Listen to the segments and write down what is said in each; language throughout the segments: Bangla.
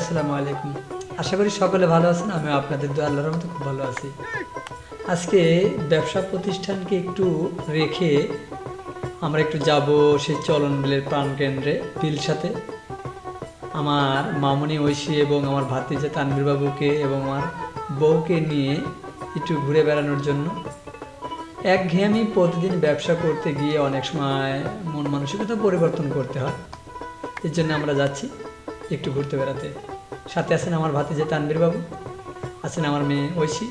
আসসালামু আলাইকুম। আশা করি সকলে ভালো আছেন, আমিও আপনাদের দু আল্লাহর মতো খুব ভালো আছি। আজকে ব্যবসা প্রতিষ্ঠানকে একটু রেখে আমরা একটু যাব সেই চলন বিলের প্রাণ কেন্দ্রে, বিল সাথে। আমার মামনি ঐশী এবং আমার ভাতিজা তানভীর বাবুকে এবং আমার বউকে নিয়ে একটু ঘুরে বেড়ানোর জন্য। একঘেয়েমি প্রতিদিন ব্যবসা করতে গিয়ে অনেক সময় মন মানসিকতা পরিবর্তন করতে হয়। এর জন্য আমরা যাচ্ছি একটু ঘুরতে বেড়াতে। সাথে আছেন আমার ভাতিজা তানবীর বাবু আছেন আমার মেয়ে ঐশী,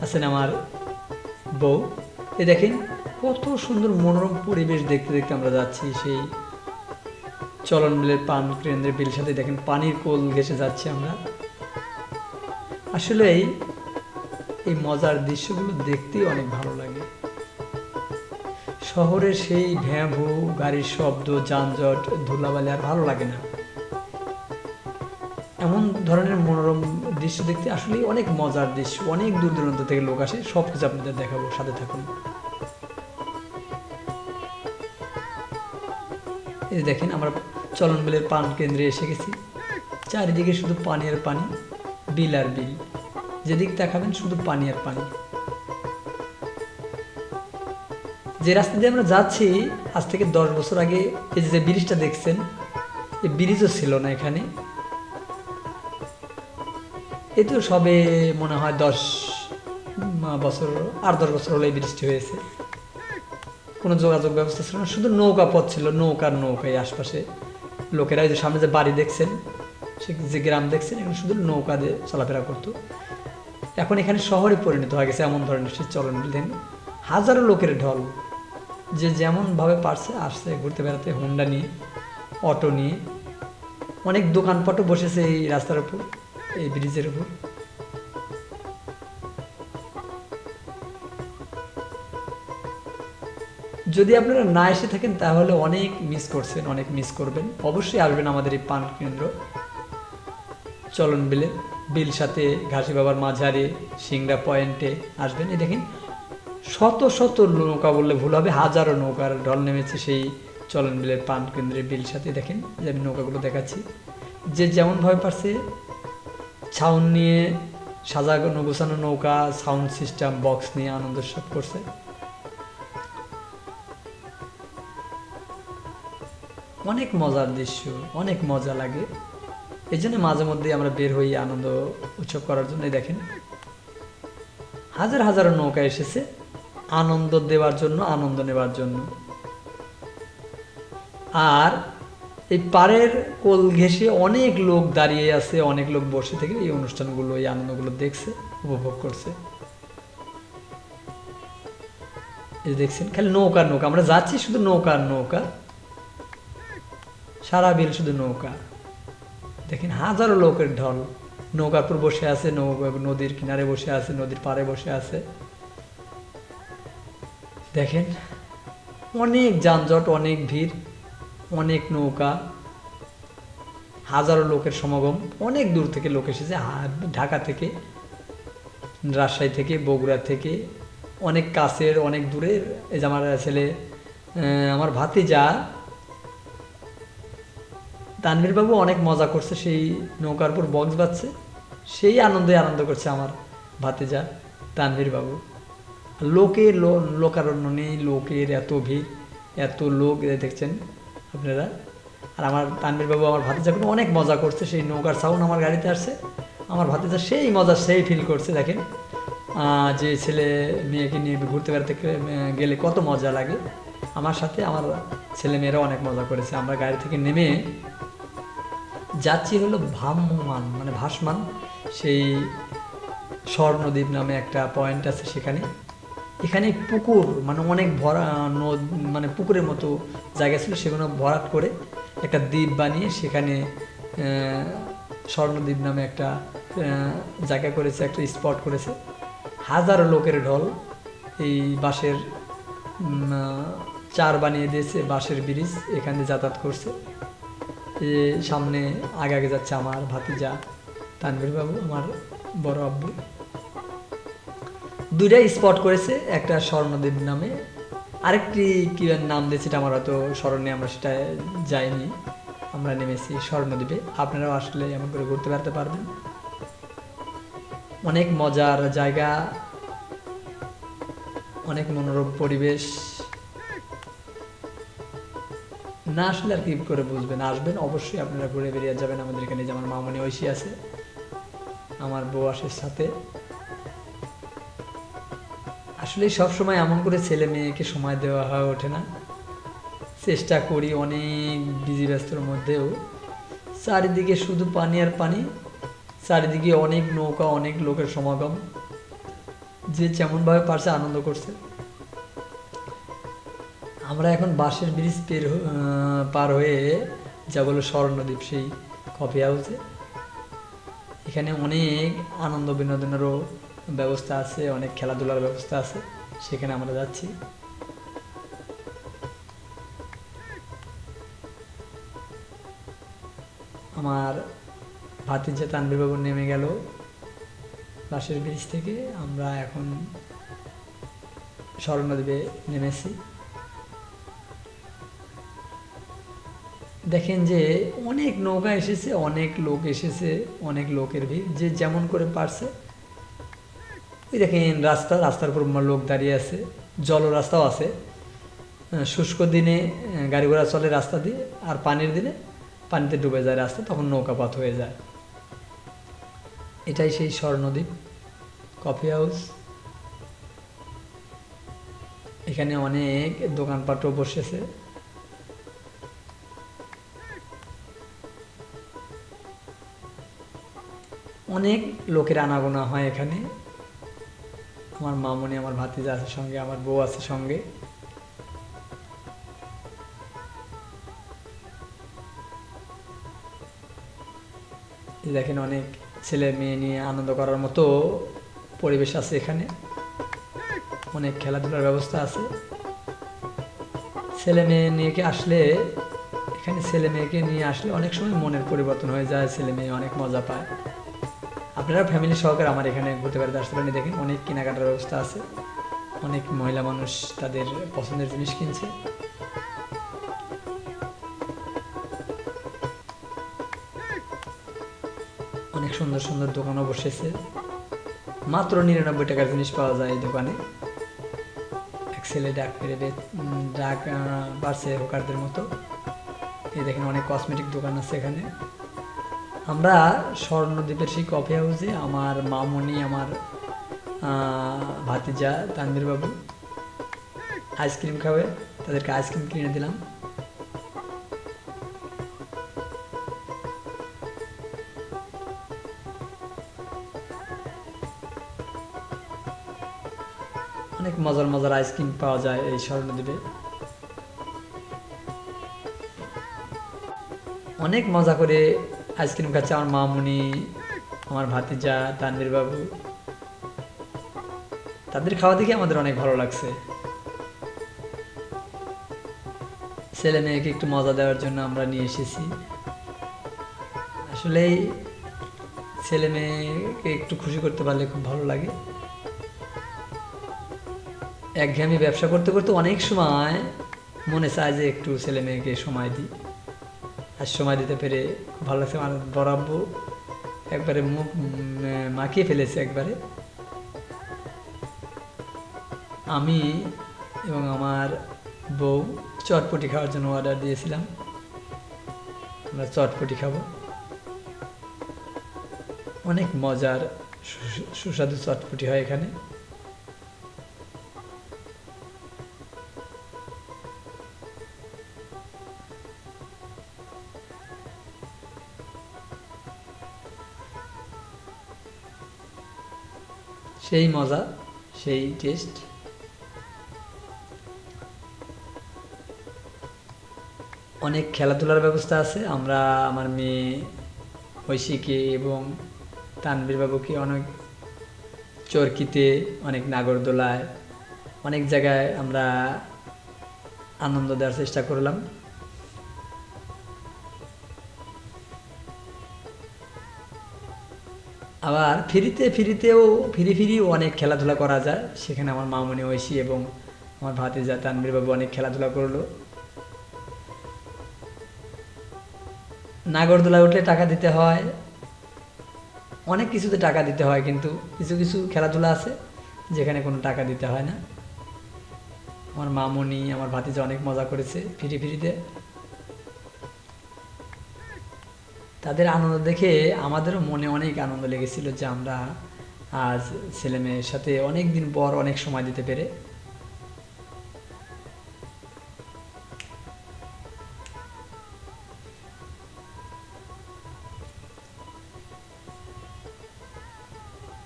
আছেন আমার বউ। এ দেখেন, কত সুন্দর মনোরম পরিবেশ দেখতে দেখতে আমরা যাচ্ছি সেই চলন বিলের পান কেন্দ্রের বিল সাথে। দেখেন, পানির কোল ঘেসে যাচ্ছি আমরা। আসলেই এই মজার দৃশ্যগুলো দেখতেই অনেক ভালো লাগে। শহরের সেই ভ্যাঁ ভ্যাভু গাড়ির শব্দ, যানজট, ধুলাবালি আর ভালো লাগে না। এমন ধরনের মনোরম দৃশ্য দেখতে আসলেই অনেক মজার দৃশ্য, অনেক দূর দূরান্ত থেকে লোক আসে সব কিছু আপনাদের দেখাবো, সাথে থাকুন। এই দেখেন, আমরা চলন বিলের পান কেন্দ্রে এসে গেছি। চারিদিকে শুধু পানি আর পানি, বিল আর বিল। যেদিক দেখাবেন শুধু পানি আর পানি। যে রাস্তা দিয়ে আমরা যাচ্ছি, আজ থেকে দশ বছর আগে এই যে ব্রিজটা দেখছেন, এই ব্রিজও ছিল না এখানে। এই তো সবে মনে হয় দশ বছর, আট, দশ বছর হলো বৃষ্টি হয়েছে। কোনো যোগাযোগ ব্যবস্থা ছিল না, শুধু নৌকা পথ ছিল, নৌকার নৌকা এই আশপাশে। লোকেরা যে সামনে যে বাড়ি দেখছেন, সে যে গ্রাম দেখছেন, এখানে শুধু নৌকা দিয়ে চলাফেরা করতো। এখন এখানে শহরে পরিণত হয়ে গেছে এমন ধরনের সে চলন বিলেন হাজারো লোকের ঢল। যে যেমনভাবে পারছে, আসছে ঘুরতে বেড়াতে, হোন্ডা নিয়ে, অটো নিয়ে। অনেক দোকানপাটও বসেছে এই রাস্তার উপর। এই ব্রিজের উপর। যদি আপনারা না এসে থাকেন, তাহলে অনেক মিস করছেন, অনেক মিস করবেন। অবশ্যই আসবেন আমাদের এই পান কেন্দ্র। চলন বিলে, বিল সাথে ঘাসি বাবার মাঝারে, সিংড়া পয়েন্টে আসবেন। এই দেখেন, শত শত নৌকা বললে ভুল হবে, হাজারো নৌকার ঢল নেমেছে সেই চলন বিলের পান কেন্দ্রে বিল সাথে। দেখেন, যে আমি নৌকাগুলো দেখাচ্ছি, যে যেমনভাবে পারছে ছাউন নিয়ে সাজানো, গোছানো নৌকা, সাউন্ড সিস্টেম, বক্স নিয়ে আনন্দ উৎসব করছে। অনেক মজার দৃশ্য, অনেক মজা লাগে। এই জন্য মাঝে মধ্যে আমরা বের হই আনন্দ উৎসব করার জন্য দেখেন। হাজার হাজার নৌকা এসেছে, আনন্দ দেওয়ার জন্য, আনন্দ নেবার জন্য। আর এই পাড়ের কোল ঘেঁষে অনেক লোক দাঁড়িয়ে আছে, অনেক লোক বসে থেকে এই অনুষ্ঠানগুলো, এই আনন্দগুলো দেখছে, উপভোগ করছে। দেখছেন, খালি নৌকার নৌকা। আমরা যাচ্ছি শুধু নৌকার নৌকা। সারা বিল শুধু নৌকা। দেখেন হাজারো লোকের ঢল। নৌকার উপর বসে আছে, নৌকা নদীর কিনারে বসে আছে, নদীর পাড়ে বসে আছে। দেখেন, অনেক যানজট, অনেক ভিড়। অনেক নৌকা, হাজারো লোকের সমাগম, অনেক দূর থেকে লোক এসেছে ঢাকা থেকে, রাজশাহী থেকে, বগুড়া থেকে, অনেক কাছের, অনেক দূরের, এই যে আমার ছেলে আমার ভাতিজা, তানভীর বাবু অনেক মজা করছে, সেই নৌকার উপর বক্স বাজছে, সেই আনন্দে আনন্দ করছে আমার ভাতিজা তানভীর বাবু। লোকের লোকারণ্য নেই, লোকের এত ভিড়, এত লোক দেখছেন আপনারা আর আমার তানভীর বাবু আমার ভাতিজা কিন্তু অনেক মজা করছে, সেই নৌকার সাউন্ড আমার গাড়িতে আসছে। আমার ভাতিজা সেই মজা, সেই ফিল করছে, দেখেন। যে ছেলে মেয়েকে নিয়ে ঘুরতে বেড়াতে গেলে কত মজা লাগে। আমার সাথে আমার ছেলে মেয়েরা অনেক মজা করেছে। আমরা গাড়ি থেকে নেমে যাচ্ছি হলো ভ্রাম্যমান মানে ভাসমান, সেই স্বর্ণদ্বীপ নামে একটা পয়েন্ট আছে সেখানে। এখানে পুকুর মানে অনেক ভরা, নদ মানে পুকুরের মতো জায়গা ছিল সেগুলো ভরাট করে একটা দ্বীপ বানিয়ে সেখানে স্বর্ণদ্বীপ নামে একটা জায়গা করেছে, একটা স্পট করেছে। হাজারো লোকের ঢল এই বাঁশের চার বানিয়ে দিয়েছে, বাঁশের ব্রিজ, এখানে যাতায়াত করছে। এ সামনে আগে আগে যাচ্ছে আমার ভাতিজা তানভীর বাবু আমার বড় আব্বু। দুইটাই স্পট করেছে, একটা স্বর্ণদ্বীপ নামে। আরেকটি কি নাম দিয়েছে এটা আমার হয়তো স্মরণে আমরা সেটা যাইনি। আমরা নেমেছি স্বর্ণদ্বীপে। আপনারাও আসলে এমন করে ঘুরতে বেড়াতে পারবেন। অনেক মজার জায়গা, অনেক মনোরম পরিবেশ। না আসলে আর কি করে বুঝবেন, আসবেন, অবশ্যই আপনারা ঘুরে বেরিয়ে যাবেন। আমাদের এখানে যে আমার মামনি ঐশী আছে, আমার বউ আসে সাথে। আসলে সব সময় এমন করে ছেলে মেয়েকে সময় দেওয়া হয়ে ওঠে না। চেষ্টা করি অনেক বিজি ব্যস্তর মধ্যেও। চারিদিকে শুধু পানি আর পানি, চারিদিকে অনেক নৌকা, অনেক লোকের সমাগম। যে যেমনভাবে পারছে আনন্দ করছে। আমরা এখন বাঁশের ব্রিজ পের পার হয়ে যা বলো স্বর্ণদ্বীপ সেই কফি হাউসে এখানে অনেক আনন্দ বিনোদনেরও ব্যবস্থা আছে, অনেক খেলাধুলার ব্যবস্থা আছে, সেখানে আমরা যাচ্ছি। আমার ভাতিজা তানবীর বাবু নেমে গেল বাসের ব্রিজ থেকে। আমরা এখন স্বর্ণদ্বীপে নেমেছি। দেখেন যে অনেক নৌকা এসেছে, অনেক লোক এসেছে, অনেক লোকের ভিড়, যে যেমন করে পারছে ওই দেখেন রাস্তা, রাস্তার উপর লোক দাঁড়িয়ে আছে, জল রাস্তাও আছে। শুষ্ক দিনে গাড়ি ঘোড়া চলে রাস্তা দিয়ে, আর পানির দিনে পানিতে ডুবে যায় রাস্তা, তখন নৌকাপাত হয়ে যায়। এটাই সেই স্বর্ণদ্বীপ কফি হাউস এখানে অনেক দোকানপাটও বসেছে। অনেক লোকের আনাগোনা হয় এখানে। আমার মামনি, আমার ভাতিজা আছে সঙ্গে, আমার বউ আছে সঙ্গে। দেখেন অনেক ছেলে মেয়ে নিয়ে আনন্দ করার মতো পরিবেশ আছে এখানে। অনেক খেলাধুলার ব্যবস্থা আছে। ছেলে মেয়ে নিয়ে আসলে, এখানে ছেলে মেয়েকে নিয়ে আসলে অনেক সময় মনের পরিবর্তন হয়ে যায়, ছেলে মেয়ে অনেক মজা পায়। আপনারা ফ্যামিলি সহকারে আমার এখানে ঘুরতে আসতে পারেন। দেখেন, অনেক কেনাকাটার ব্যবস্থা আছে। অনেক মহিলা মানুষ তাদের পছন্দের জিনিস কিনছে। অনেক সুন্দর সুন্দর দোকানও বসেছে। মাত্র নিরানব্বই টাকার জিনিস পাওয়া যায় এই দোকানে। এক ছেলে ডাক পেরে ডাক বাড়ছে হোকারদের মতো। এই দেখেন, অনেক কসমেটিক দোকান আছে এখানে। আমরা স্বর্ণদ্বীপের সেই কফি হাউসে আমার মামনি, আমার ভাতিজা তানবীর বাবু আইসক্রিম খাবে, তাদেরকে আইসক্রিম কিনে দিলাম। অনেক মজার মজার আইসক্রিম পাওয়া যায় এই স্বর্ণদ্বীপে। অনেক মজা করে আইসক্রিম খাচ্ছে আমার মামুনি, আমার ভাতিজা তানবীর বাবু। তাদের খাওয়া দেখে আমাদের অনেক ভালো লাগছে। ছেলে মেয়েকে একটু মজা দেওয়ার জন্য আমরা নিয়ে এসেছি। আসলেই ছেলে মেয়েকে একটু খুশি করতে পারলে খুব ভালো লাগে। একঘেয়েমি ব্যবসা করতে করতে অনেক সময় মনে চায় যে একটু ছেলে মেয়েকে সময় দিই। আর সময় দিতে পেরে ভালো লাগছে। আমার বরাব্য একবারে মুখ মাখিয়ে ফেলেছে একবারে। আমি এবং আমার বউ চটপটি খাওয়ার জন্য অর্ডার দিয়েছিলাম। আমরা চটপটি খাব। অনেক মজার সুস্বাদু চটপটি হয় এখানে। সেই মজা, সেই টেস্ট অনেক খেলাধুলার ব্যবস্থা আছে। আমরা, আমার মেয়ে ঐশীকে এবং তানবীর বাবুকে অনেক চরকিতে, অনেক নাগরদোলায়, অনেক জায়গায় আমরা আনন্দ দেওয়ার চেষ্টা করলাম। আবার ফ্রিতে ফ্রিতেও, ফিরি ফিরি অনেক খেলাধুলা করা যায়। সেখানে আমার মামনি ঐশী এবং আমার ভাতিজা তানবীর বাবু অনেক খেলাধুলা করল। নাগরদোলা উঠলে টাকা দিতে হয়। অনেক কিছুতে টাকা দিতে হয় কিন্তু কিছু কিছু খেলাধুলা আছে যেখানে কোনো টাকা দিতে হয় না। আমার মামনি, আমার ভাতিজা অনেক মজা করেছে ফিরি ফিরিতে। তাদের আনন্দ দেখে আমাদেরও মনে অনেক আনন্দ লেগেছিল যে আমরা আজ ছেলে মেয়ের সাথে অনেক দিন পর অনেক সময় দিতে পেরে।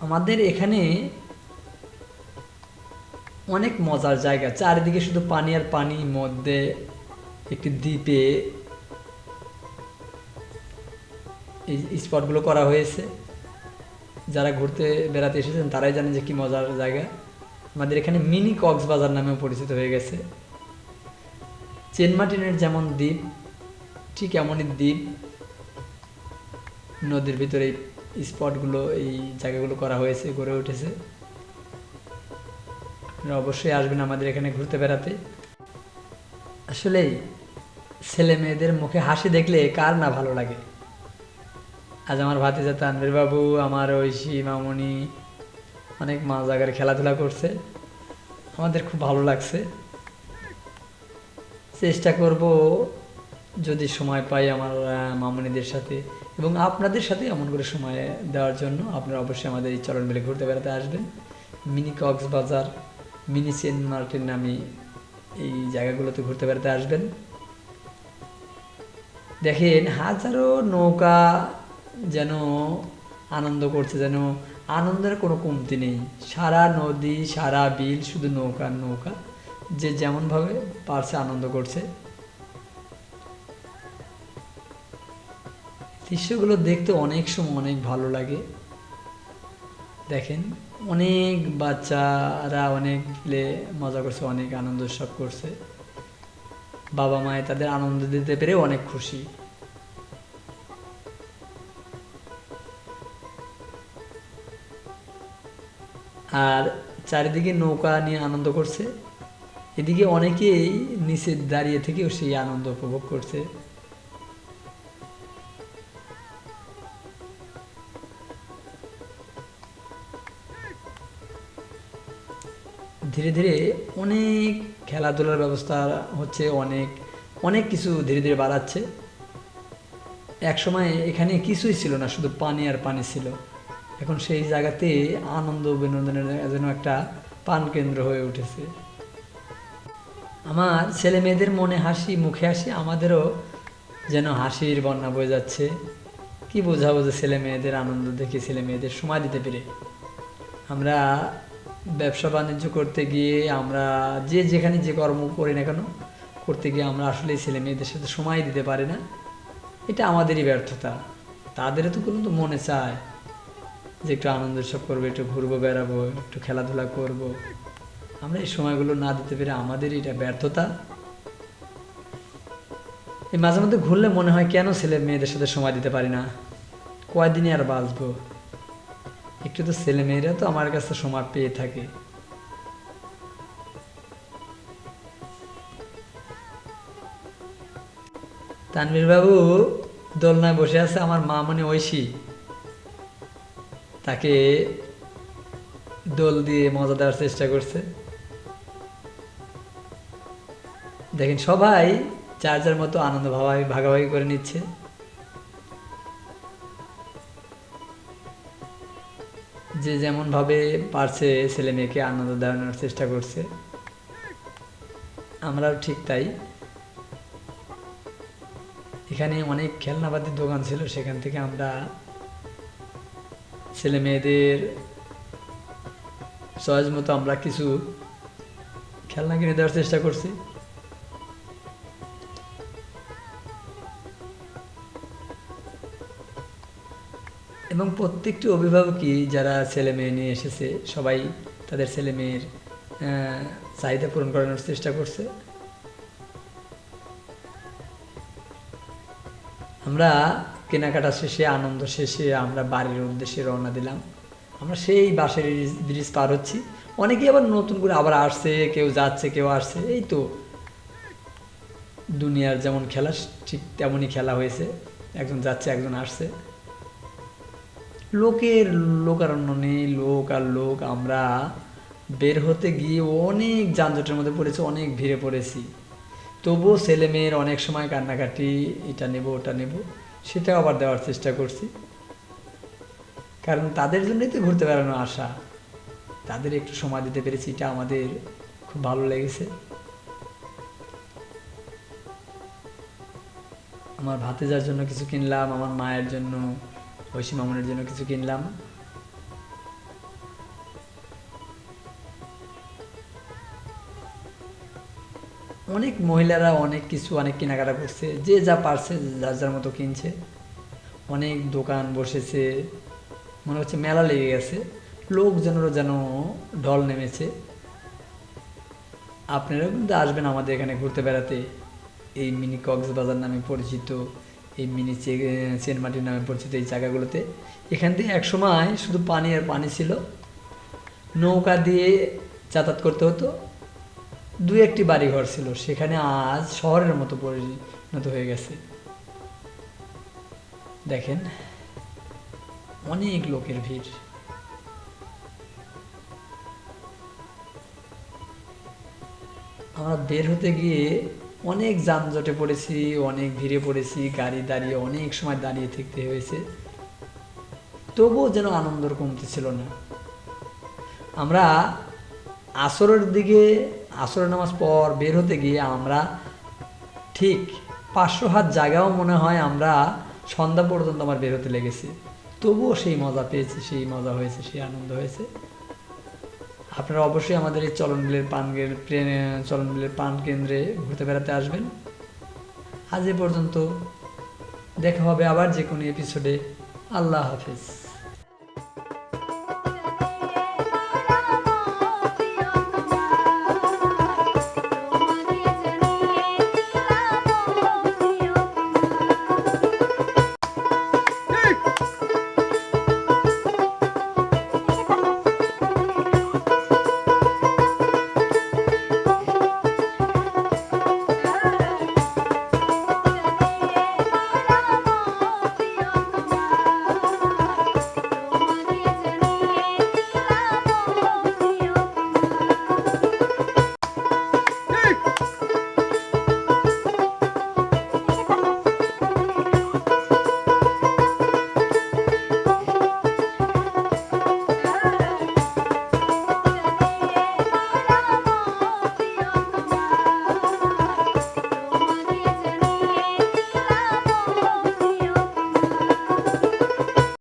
আমাদের এখানে অনেক মজার জায়গা চারিদিকে শুধু পানি আর পানি, মধ্যে একটি দ্বীপে এই স্পটগুলো করা হয়েছে। যারা ঘুরতে, বেড়াতে এসেছেন, তারাই জানেন যে কি মজার জায়গা। আমাদের এখানে মিনি কক্সবাজার নামেও পরিচিত হয়ে গেছে। চেনমাটিনের যেমন দ্বীপ, ঠিক এমনই দ্বীপ। নদীর ভিতরে এই স্পটগুলো এই জায়গাগুলো করা হয়েছে, গড়ে উঠেছে। আপনারা অবশ্যই আসবেন আমাদের এখানে ঘুরতে, বেড়াতে। আসলেই ছেলে মেয়েদের মুখে হাসি দেখলে কার না ভালো লাগে? আজ আমার ভাতিজা তানভীর বাবু, আমার ঐশী মামনি অনেক মা জায়গার খেলাধুলা করছে। আমাদের খুব ভালো লাগছে। চেষ্টা করব যদি সময় পাই আমার মামনিদের সাথে এবং আপনাদের সাথে এমন করে সময় দেওয়ার জন্য আপনারা অবশ্যই আমাদের এই চরণ মিলে ঘুরতে বেড়াতে আসবেন। Mini Cox's Bazar, mini Saint Martin নামে এই জায়গাগুলোতে ঘুরতে বেড়াতে আসবেন। দেখেন হাজারো নৌকা যেন আনন্দ করছে, যেন আনন্দের কোনো কমতি নেই। সারা নদী, সারা বিল, শুধু নৌকা নৌকা, যে যেমনভাবে পারছে আনন্দ করছে। দৃশ্যগুলো দেখতে অনেক সময় অনেক ভালো লাগে। দেখেন, অনেক বাচ্চারা অনেক মিলে মজা করছে, অনেক আনন্দ উৎসব করছে। বাবা মায়ে তাদের আনন্দ দিতে পেরে অনেক খুশি। আর চারিদিকে নৌকা নিয়ে আনন্দ করছে। এদিকে অনেকেই নিচে দাঁড়িয়ে থেকেও সেই আনন্দ উপভোগ করছে। ধীরে ধীরে অনেক খেলাধুলার ব্যবস্থা হচ্ছে, অনেক অনেক কিছু ধীরে ধীরে বাড়াচ্ছে। এক সময় এখানে কিছুই ছিল না, শুধু পানি আর পানি ছিল। এখন সেই জায়গাতে আনন্দ বিনোদনের যেন একটা পান কেন্দ্র হয়ে উঠেছে। আমার ছেলে মেয়েদের মনে হাসি, মুখে হাসি, আমাদেরও যেন হাসির বন্যা বয়ে যাচ্ছে। কি বোঝাবো যে ছেলে মেয়েদের আনন্দ দেখে ছেলে মেয়েদের সময় দিতে পেরে। আমরা ব্যবসা বাণিজ্য করতে গিয়ে আমরা যে যেখানে যে কর্ম করি না কেন, করতে গিয়ে আমরা আসলে ছেলে মেয়েদের সাথে সময় দিতে পারি না। এটা আমাদেরই ব্যর্থতা। তাদেরও তো কোনো তো মনে চায়। যে একটু আনন্দ উৎসব করব, একটু ঘুরবো, বেড়াবো, একটু খেলাধুলা করব। আমরা এই সময়গুলো না দিতে পেরে আমাদেরই এটা ব্যর্থতা। এই মাঝে মধ্যে ঘুরলে মনে হয় কেন ছেলে মেয়েদের সাথে সময় দিতে পারি না? কয়দিনই আর বাঁচবো? একটু তো ছেলে মেয়েরা তো আমার কাছে সময় পেয়ে থাকে। তানভীর বাবু দোলনায় বসে আছে আমার মা মনে ঐশী। তাকে দোল দিয়ে মজা দেওয়ার চেষ্টা করছে। দেখেন সবাই যার মতো আনন্দ ভাগাভাগি ভাগাভাগি করে নিচ্ছে। যে যেমনভাবে পারছে ছেলে মেয়েকে আনন্দ দেওয়ানোর চেষ্টা করছে। আমরাও ঠিক তাই। এখানে অনেক খেলনাবাতির দোকান ছিল, সেখান থেকে আমরা ছেলে মেয়েদের সহজ মতো আমরা কিছু খেলনা কিনে দেওয়ার চেষ্টা করছি। এবং প্রত্যেকটি অভিভাবকই যারা ছেলে মেয়ে নিয়ে এসেছে, সবাই তাদের ছেলে মেয়ের চাহিদা পূরণ করানোর চেষ্টা করছে। আমরা কেনাকাটা শেষে, আনন্দ শেষে আমরা বাড়ির উদ্দেশ্যে রওনা দিলাম। আমরা সেই বাসের ব্রিজ পার হচ্ছি। অনেকেই আবার নতুন করে আবার আসছে, কেউ যাচ্ছে, কেউ আসছে। এই তো দুনিয়ার যেমন খেলা, ঠিক তেমনই খেলা হয়েছে। একজন যাচ্ছে, একজন আসছে। লোকের লোকারণ্য নেই লোক আর লোক, আমরা বের হতে গিয়ে অনেক যানজটের মধ্যে পড়েছি, অনেক ভিড়ে পড়েছি। তবুও ছেলে মেয়ের অনেক সময় কান্নাকাটি, এটা নেব, ওটা নেব। সেটাও আবার দেওয়ার চেষ্টা করছি। কারণ তাদের জন্যই তো ঘুরতে বেড়ানো আশা। তাদের একটু সময় দিতে পেরেছি, এটা আমাদের খুব ভালো লেগেছে। আমার ভাতে যাওয়ার জন্য কিছু কিনলাম, আমার মায়ের জন্য, ঐশী মামুনের জন্য কিছু কিনলাম। অনেক মহিলারা অনেক কিছু, অনেক কেনাকাটা করছে, যে যা পারছে যার যার মতো কিনছে। অনেক দোকান বসেছে, মনে হচ্ছে মেলা লেগে গেছে। লোকজনেরও যেন ঢল নেমেছে। আপনারাও কিন্তু আসবেন আমাদের এখানে ঘুরতে বেড়াতে। এই মিনি কক্সবাজার নামে পরিচিত, এই মিনি চেনমাটির নামে পরিচিত এই জায়গাগুলোতে। এখান থেকে একসময় শুধু পানি আর পানি ছিল। নৌকা দিয়ে যাতায়াত করতে হতো। দু একটি বাড়িঘর ছিল, সেখানে আজ শহরের মতো পরিণত হয়ে গেছে। দেখেন, অনেক লোকের ভিড়। আমরা বের হতে গিয়ে অনেক যানজটে পড়েছি, অনেক ভিড়ে পড়েছি, গাড়ি দাঁড়িয়ে অনেক সময় দাঁড়িয়ে থাকতে হয়েছে। তবুও যেন আনন্দর কমতে ছিল না। আমরা আসরের দিকে আসর নামাজ পর বের হতে গিয়ে আমরা ঠিক পাঁচশো হাত জায়গাও মনে হয় আমরা সন্ধ্যা পর্যন্ত আমার বের হতে লেগেছে। তবুও সেই মজা পেয়েছি, সেই মজা হয়েছে, সেই আনন্দ হয়েছে। আপনারা অবশ্যই আমাদের এই চলন বিলের পান কেন্দ্র চলন বিলের পান কেন্দ্রে ঘুরতে বেড়াতে আসবেন। আজ এ পর্যন্ত দেখা হবে আবার যে কোনো এপিসোডে আল্লাহ হাফিজ।